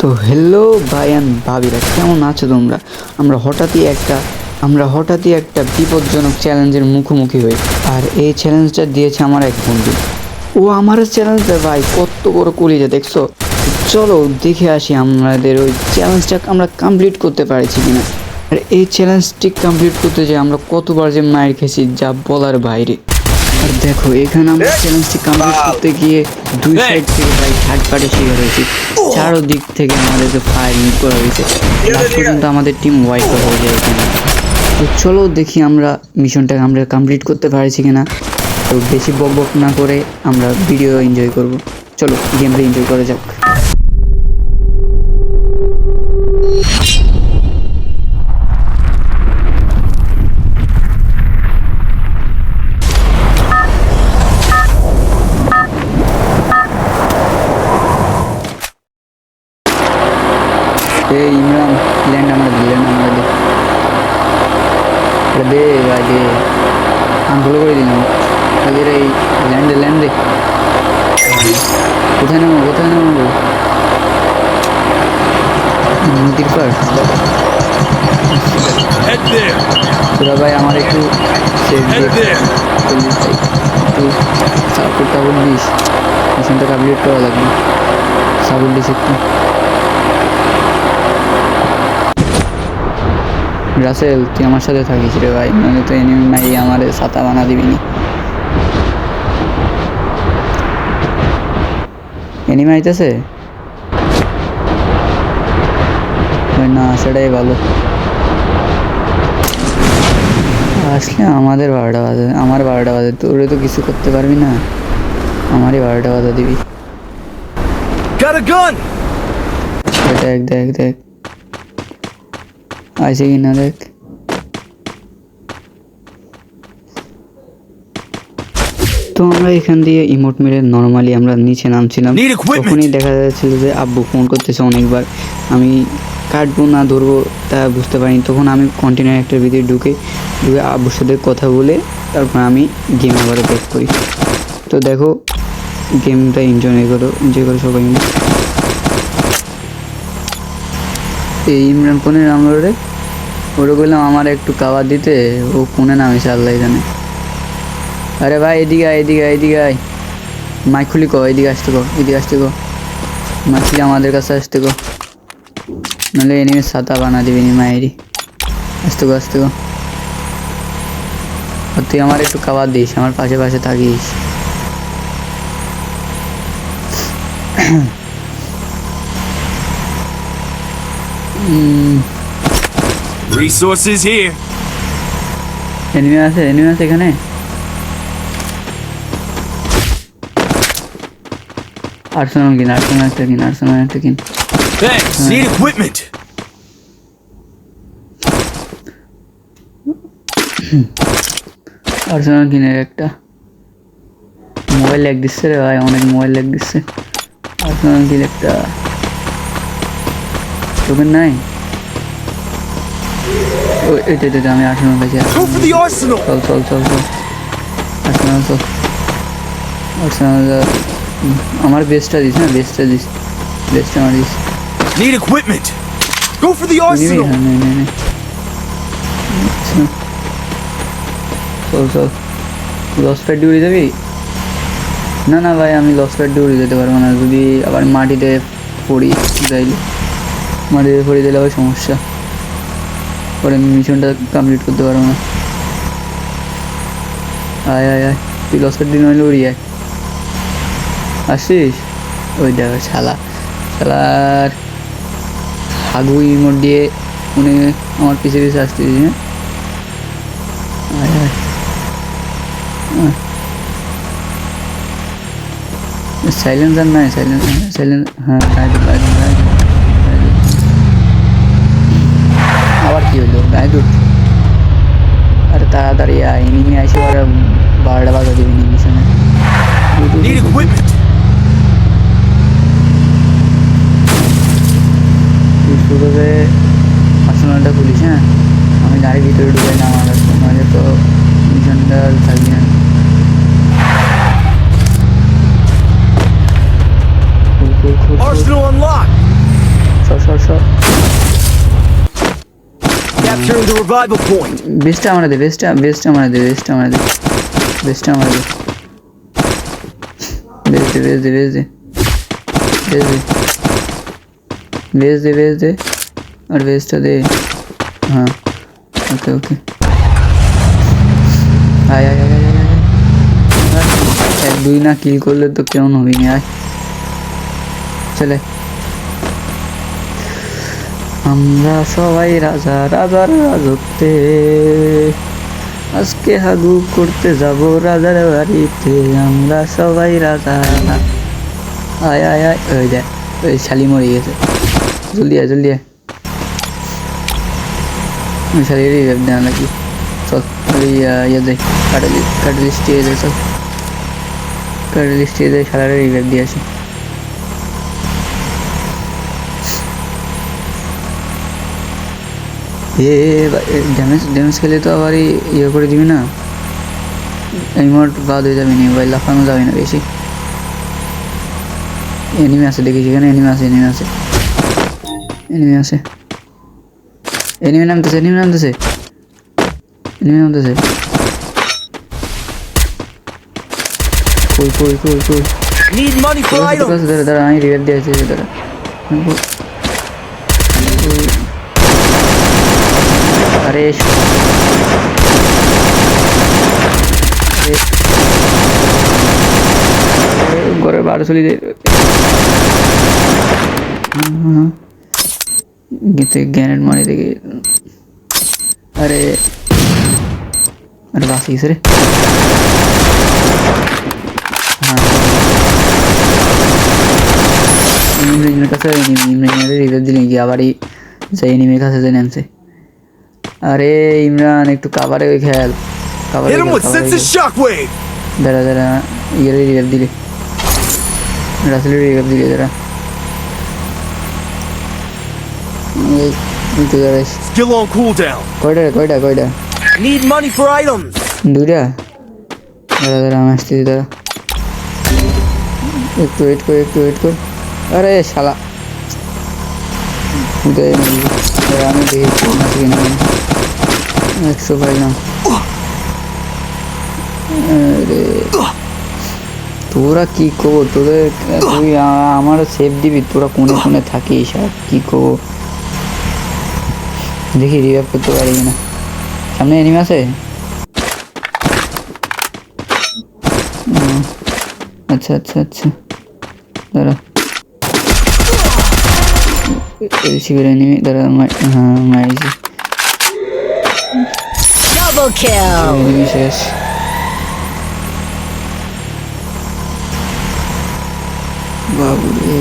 তো হ্যালো ভাইয়ান ভাবিরা, কেমন আছো তোমরা? আমরা হঠাৎই একটা, আমরা হঠাৎই একটা বিপজ্জনক চ্যালেঞ্জের মুখোমুখি হই। আর এই চ্যালেঞ্জটা দিয়েছে আমার এক বন্ধু। ও আমার চ্যালেঞ্জটা ভাই কত বড় কলিজা, দেখছ? চলো দেখে আসি আমাদের ওই চ্যালেঞ্জটা আমরা কমপ্লিট করতে পারছি কিনা। আর এই চ্যালেঞ্জটি কমপ্লিট করতে যে আমরা কতবার যে মায়ের খেয়েছি, যা বলার বাইরে। দেখো এখানে আমরা চ্যালেঞ্জটি কমপ্লিট করতে গিয়ে দুই সাইড থেকে ভাই থার্ড পার্টি শিকার হয়েছি। চারো দিক থেকে আমাদেরকে ফায়ারিং করা হয়েছে লাস্ট পর্যন্ত আমাদের টিম ওয়াইপ হয়ে যায় এখানে তো চলো দেখি আমরা মিশনটাকে আমরা কমপ্লিট করতে পারছি কিনা। তো বেশি বক বক না করে আমরা ভিডিও এনজয় করব। চলো গেমটা এনজয় করা যাক। এই ইমরান ল্যান্ড আমরা দিই ল্যান্ড আমরা দিই দে ভাই দে। আমি ভুল করে দিলাম। তাদের এই ল্যান্ডে ল্যান্ডে কোথায় নামো কোথায় নামো নদীর পার। তোরা ভাই আমার একটু সেভ. একটু সাপোর্ট টাপোর্ট দিস মিশনটা কমপ্লিট করা লাগবে। সাপোর্ট দিস একটু। রাসেল তুই আমার সাথে থাকিস রে ভাই নাহলে তো এনিমি মাই আমার ছাতা বানা দিবি নি। এনিমি আইতেছে না সেটাই ভালো। আসলে আমাদের বারোটা বাজে আমার বারোটা বাজে তোরে তো কিছু করতে পারবি না। আমারই বারোটা বাজে দিবি। দেখ দেখ দেখ। আছে কি না দেখ তো আমরা এখান দিয়ে ইমোট মেরে নর্মালি আমরা নিচে নামছিলাম। তখনই দেখা যাচ্ছিল যে আব্বু ফোন করতেছে অনেকবার। আমি কাটবো না ধরবো তা বুঝতে পারিনি। তখন আমি কন্টেনার একটা ভিতরে ঢুকে ঢুকে আব্বুর সাথে কথা বলে তারপর আমি গেম আবার ব্যাক করি। তো দেখো গেমটা এনজয় করো এনজয় করো সবাই এই ইমরান কোনে নামলো রে ওরে বললাম, আমার একটু খাবার দিতে। ও কোনে নামেছে আল্লাহ জানে। আরে ভাই, এদিকে আয় এদিকে আয় এদিকে আয়। মাইক খুলি কো, এদিকে আসতে কো, এদিকে আসতে কো। মাইক খুলি আমাদের কাছে আসতে কো। নাহলে এনিমে ছাতা বানা দিবি নি মায়েরই আসতে কো আসতে কো। তুই আমার একটু খাবার দিস, আমার পাশে পাশে থাকিস। Resources here. এনিমে আছে এনিমে আছে এখানে? আর্সেনাল কিন আর্সেনাল একটা কিন আর্সেনাল একটা কিন Thanks. Need equipment. আর্সেনাল কিনের একটা। মোবাইল ল্যাগ দিচ্ছে রে ভাই অনেক মোবাইল ল্যাগ দিচ্ছে। আর্সেনাল কিন একটা তোকের নাই এটা এটা আমি আর্সেনাল. চল চল চল চল। আর্সেনাল চল। আর্সেনাল আমার বেস্টটা দিস না বেস্টটা দিস। বেস্টটা আমার this Need equipment. Go for the arsenal. হ্যাঁ নে নে নে। চল চল। লস প্যাড উড়ে যাবি না না ভাই আমি লস প্যাড উড়ে যেতে পারব না। যদি আবার মাটিতে পড়ি যাইলে। মাটিতে পড়ে দিলে আবার সমস্যা। পরে আমি মিশনটা কমপ্লিট করতে পারব না। আয় আয় আয়। তুই লস দিন হইলে উড়ি আয়। আসিস? ওই দেখো, শালা। শালার হাগু ইমোট দিয়ে উনি আমার পিছে পিছে আসতেছি হ্যাঁ? আয় আয়। সাইলেন্সার নাই সাইলেন্স সাইলেন্স হ্যাঁ revival point. বেস্টটা আমরা দে বেস্টটা বেস্টটা আমরা দে বেস্টটা আমরা দে বেস্টটা আমরা দে বেস দে বেস দে বেস দে বেস দে বেস দে বেস দে আর বেসটা দে হ্যাঁ ওকে ওকে আয় আয় আয় আয় আয়, আয়। আয়। এক দুই না কিল করলে তো কেমন হবি না আয় চলে আমরা সবাই রাজা, রাজার রাজত্বে। আজকে হাগু করতে যাব রাজার বাড়িতে। আমরা সবাই রাজা আয় আয় আয়। ওই দেখ, ওই শালি মরে গেছে। জলদি আয় জলদি আয়। ওই শালির রিভাইভ দেওয়া নাকি। চল, ওই ইয়ে দেয় কাটালি কাটালি স্টিয়ে দেয় চল। কাটালি স্টিয়ে দেয় শালারে রিভাইভ দিয়ে আসি। এ ড্যামেজ ড্যামেজ খেলে তো আবার ইয়ে করে দিবি না? এই বাদ হয়ে যাবে নি ভাই লাফানো যাবে না বেশি। এনিমি আছে দেখি সেখানে এনিমি আছে এনিমি আছে। এনিমি আছে। এনিমি নামতেছে এনিমি নামতেছে। এনিমি নামতেছে। কই কই কই কই? দাঁড়া দাঁড়া আমি রিভাইভ দিয়েছি দাঁড়া। আরে ঘরের বারো চলে গেতে গ্যানেট মারি দেখি। আরে আরে বাসি রে। হ্যাঁ। কাছে রিভাইভ দিলেন কি আবারই সেই এনিমির কাছে যে নামছে। আরে ইমরান একটু কাভারে ওই কাভারে shockwave. দাঁড়া দাঁড়া ইয়ের রিভাইভ দিলে। রাসেলের রিভাইভ দিলে দাঁড়া। এই এই তো দাঁড়াইস। Still on cooldown. কয়টা রে, কয়টা? কয়টা Need money for items. দুইটা? দাঁড়া দাঁড়া আমি আসতেছি দাঁড়া। একটু ওয়েট কর একটু ওয়েট কর। আরে শালা। উদয় আমি দেখি। একশো তোরা কি করব তোদের, তুই আমার সেফ দিবি? তোরা কোনে কোনে থাকিস, আর কি করব দেখি রিভাইভ করতে পারি কিনা। সামনে এনিমি আছে? আচ্ছা আচ্ছা আচ্ছা। দাঁড়া। শিবির এনিমি দাঁড়া হ্যাঁ মারিছি Double kill. শেষ বাবুরে।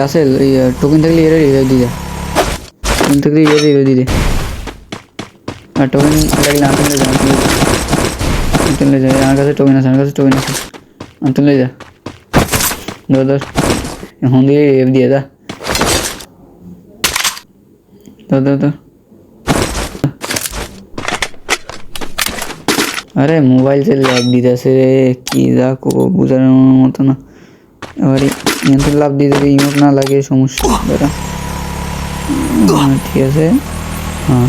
রাসেল ওই টোকেন থাকলে এর রিভাইভ দিয়ে দে। টোকেন থাকলে এর রিভাইভ দিয়ে দে। আর টোকেন লাগলে আনতে যা আনতে যা। আমার কাছে টোকেন আছে, আমার কাছে টোকেন আছে। আনতে যা। ধর ধর। এখন দিয়ে রিভাইভ দিয়ে দা। ধর ধর ধর। আরে মোবাইল সে লাভ দিতেছে রে কি যা বোঝানোর মতো না এবারে ইন্টার লাভ দেবে ইমোট না লাগে সমস্যা উম, ঠিক আছে হ্যাঁ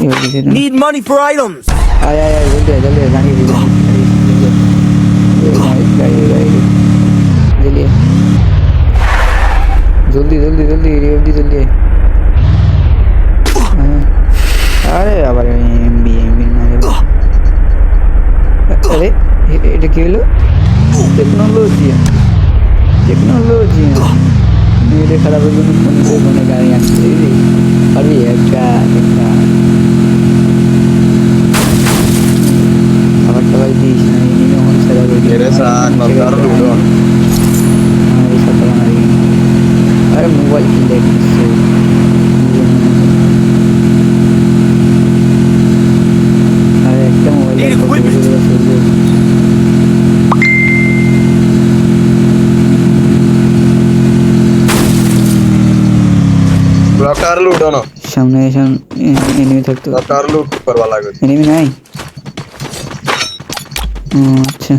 এবার দিতে items. আয় আয় আয় জলদি জলদি গাড়ি দিতে জলদি। জলদি জলদি জলদি জলদি। আরে আবার আরে এ- এটা কি হলো টেকনোলজি টেকনোলজি এটা খারাপের জন্য ফোন করে ফোনে গাড়ি আনতে পারবি একটা একটা আবার সবাই দিস না এই যখন সেরা করে দিস। Eres a contar duro. হ্যাঁ, এই সব টাকা মারি। আরে মোবাইল কিনলে দিচ্ছে আরে একটা মোবাইল Need equipment. Blocar লুট no. সামনে সামনে এনিমি থাকতো Blocar লুট করবা লাগে এনিমি নাই আচ্ছা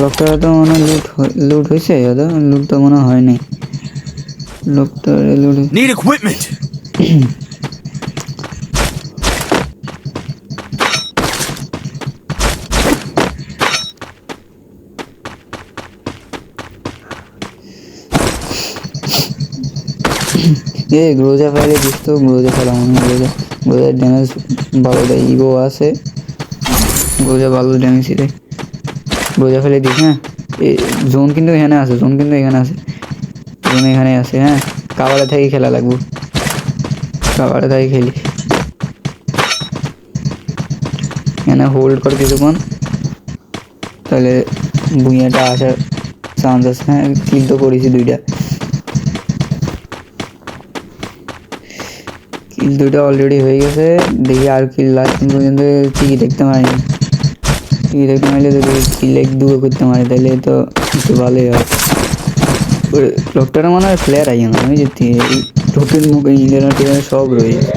লোকটা তো মনে লুট লুট হয়েছে দাদা লুট তো মনে হয় নাই লোকটা লুট নিড equipment. এ গ্রোজা ফাইলে দিস তো গ্রোজা মনে হয় গ্রোজা, গ্রোজার ড্যামেজ ভালো দেয় ইগো আছে। গ্রোজা ভালো ড্যামেজ দেয় গ্রোজা ফেলে দিস হ্যাঁ? জোন কিন্তু এখানে আছে জোন কিন্তু এখানে আছে। জোন এখানে আছে হ্যাঁ? কাবারে থেকে খেলা লাগবো। কাবারে থেকে খেলি। এখানে হোল্ড কর কিছুক্ষণ। তাহলে ভুঁইয়াটা আসার চান্স আছে হ্যাঁ? কিল তো করেছি দুইটা। কিল দুটো অলরেডি হয়ে গেছে। দেখি আর কিল লাস্ট পর্যন্ত ঠিকই দেখতে পারিনি ঠিকই দেখতে পারলে যদি কিল এক দুটো করতে পারি তাহলে তো একটু ভালোই হয়। লোকটার মনে হয় প্লেয়ার আই না, আমি যেতে টোটেল মুখে ইন্ডিয়ান সব রয়েছে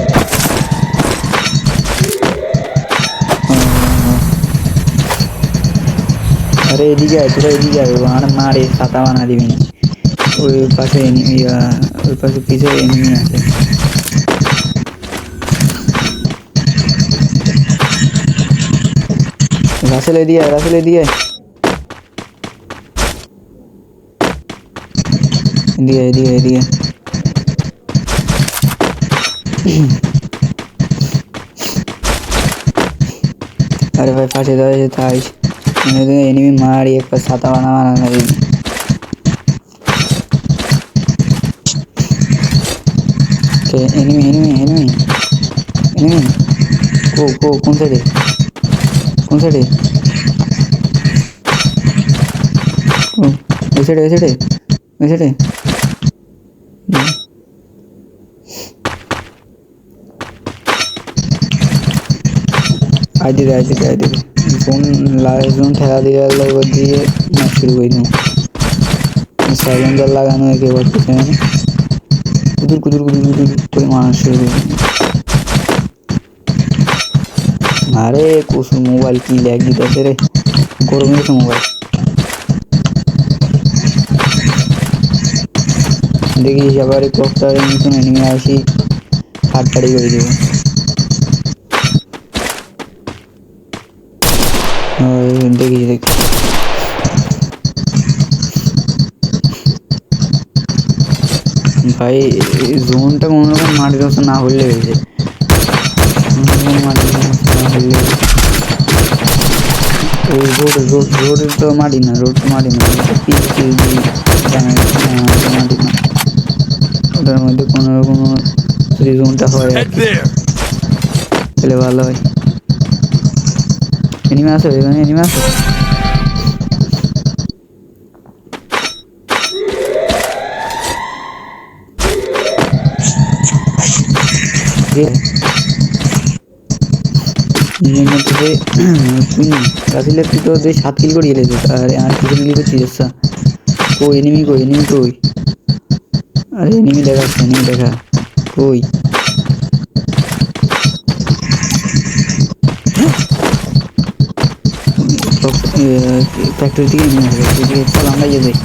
আরে এদিকে আয়, তোরা এদিকে আয় আর মারে, ছাতা বানা দিবি ওই পাশে ওই পাশে পিছে এনিমি আছে। রাসেল এদিকে আয় রাসেল এদিকে আয় এদিকে আয়, এদিকে আয়, এদিকে আয়। আরে ভাই ফাটে দাঁড়িয়ে তাই এনিমি মারি একটা ছাতা বানা বানা দিবি এনিমি এনিমি এনিমি এনিমি কো কো কোন সাইডে কোন সাইডে ও ওই সাইডে ওই সাইডে ওই সাইডে আই দিবে আই দিবে আই দিবে ফোন লাগাই ফোন ঠেলা দিয়ে গেল এবার দিয়ে ম্যাচ শুরু করে দিন সাইলেন্সার লাগানো একে করতেছে কুদুর কুদুর কুদুর কুদুর করে মারা শুরু করে। আরে কুসু মোবাইল কি ল্যাগ দিতেছে রে? গরমে গেছে মোবাইল দেখিস আবার কপ্টারের মতন এনিমে আসি হাতটাড়ি করে দেবো ওই দেখিস দেখি ভাই জোনটা কোনোরকম মাটির মতো না হলে হয়েছে কোনোরকম মাটির মতো না হলে ওই রোড রোড রোড তো মাটি না রোড তো মাটি না পিচ মাটি না ওটার মধ্যে কোনো রকম যদি জোনটা হয় তাহলে ভালো হয়। এনিমে আছে এখানে এনিমে আছে? রাসিলের তুই তো সাত কিল করে গেলে আর আর কিছু মিলি করছিস কই এনিমি কই এনিমি কই? আরে এনিমি দেখা এনিমি দেখা কই ফ্যাক্টরি থেকে নিয়ে আসবে ফ্যাক্টরি থেকে চল আমরা ইয়ে যাই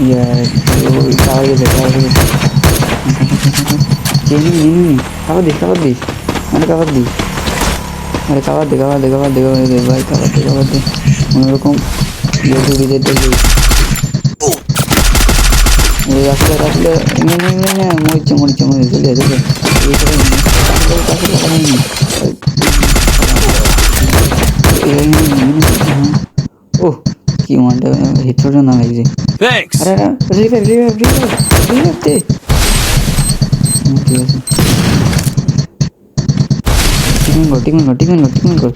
ইয়ে ওই টাওয়ারে যাই টাওয়ারে যাই এমনি এমনি খাবার দিস খাবার দিস আরে খাবার দিস আরে খাবার দে খাবার দে খাবার দে খাবার দে ভাই খাবার দে খাবার দে কোনোরকম ইয়ে টুড়ি যেতে দে ওই আসলে আসলে মরিচ্ছে মরিচ্ছে মরিচ্ছে চলে চলে এই করে কাছে কাছে ও কি ওয়ানটা হেডশটও না লাগছে Thanks. আরে আরে রিভাইভ রিভাইভ রিভাইভ রিভাইভ দে হুম, ঠিক আছে টিকমেন কর টিকমেন কর টিকমেন কর টিকমেন কর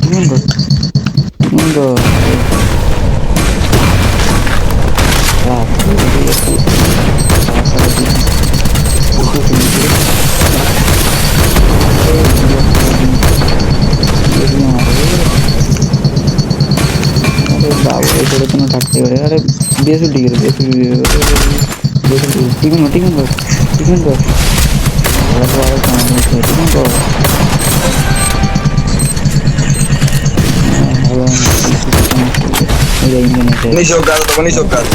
টিকমেন কর টিকমেন কর করে। এই দিয়ে মারো, এই। আরে বাবু এই করে কোনো থাকতে পারে আরে বেসুল ঠিক আছে বেসুল বেসুল টিকমেন কর টিকমেন কর টিকমেন কর আরে বাবা কেমন হচ্ছে টিকমেন কর হ্যাঁ, ভালো এটা ইঞ্জিন আছে Ni jogado, tamo ni jogado.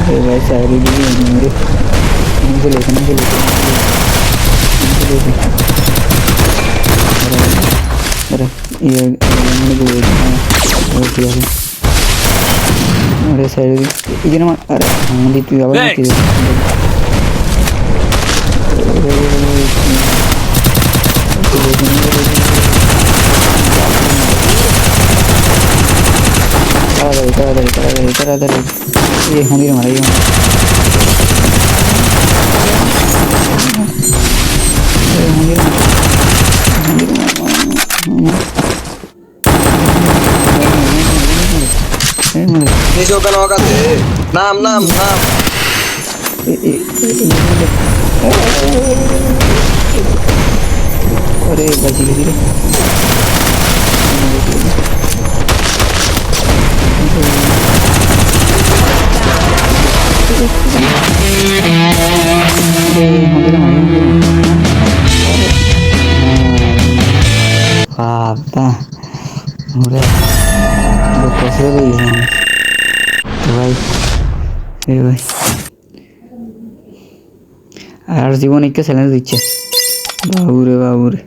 আরে ভাই সাইড দিকে মেরে এখানে চলে এখানে চলে এখানে চলে আরে ইয়ে মানে কি ঠিক আছে আরে সাইড দিকে এখানে আমার আরে আমাদের তুই আবার इधर उधर इधर उधर इधर उधर ये होंगी हमारा ये नीचे नाम नाम नाम अरे Udah, udah kasih lagi ya. ভাই এ ভাই আর জীবন একটা চ্যালেঞ্জ দিচ্ছে বাবুরে বাবুরে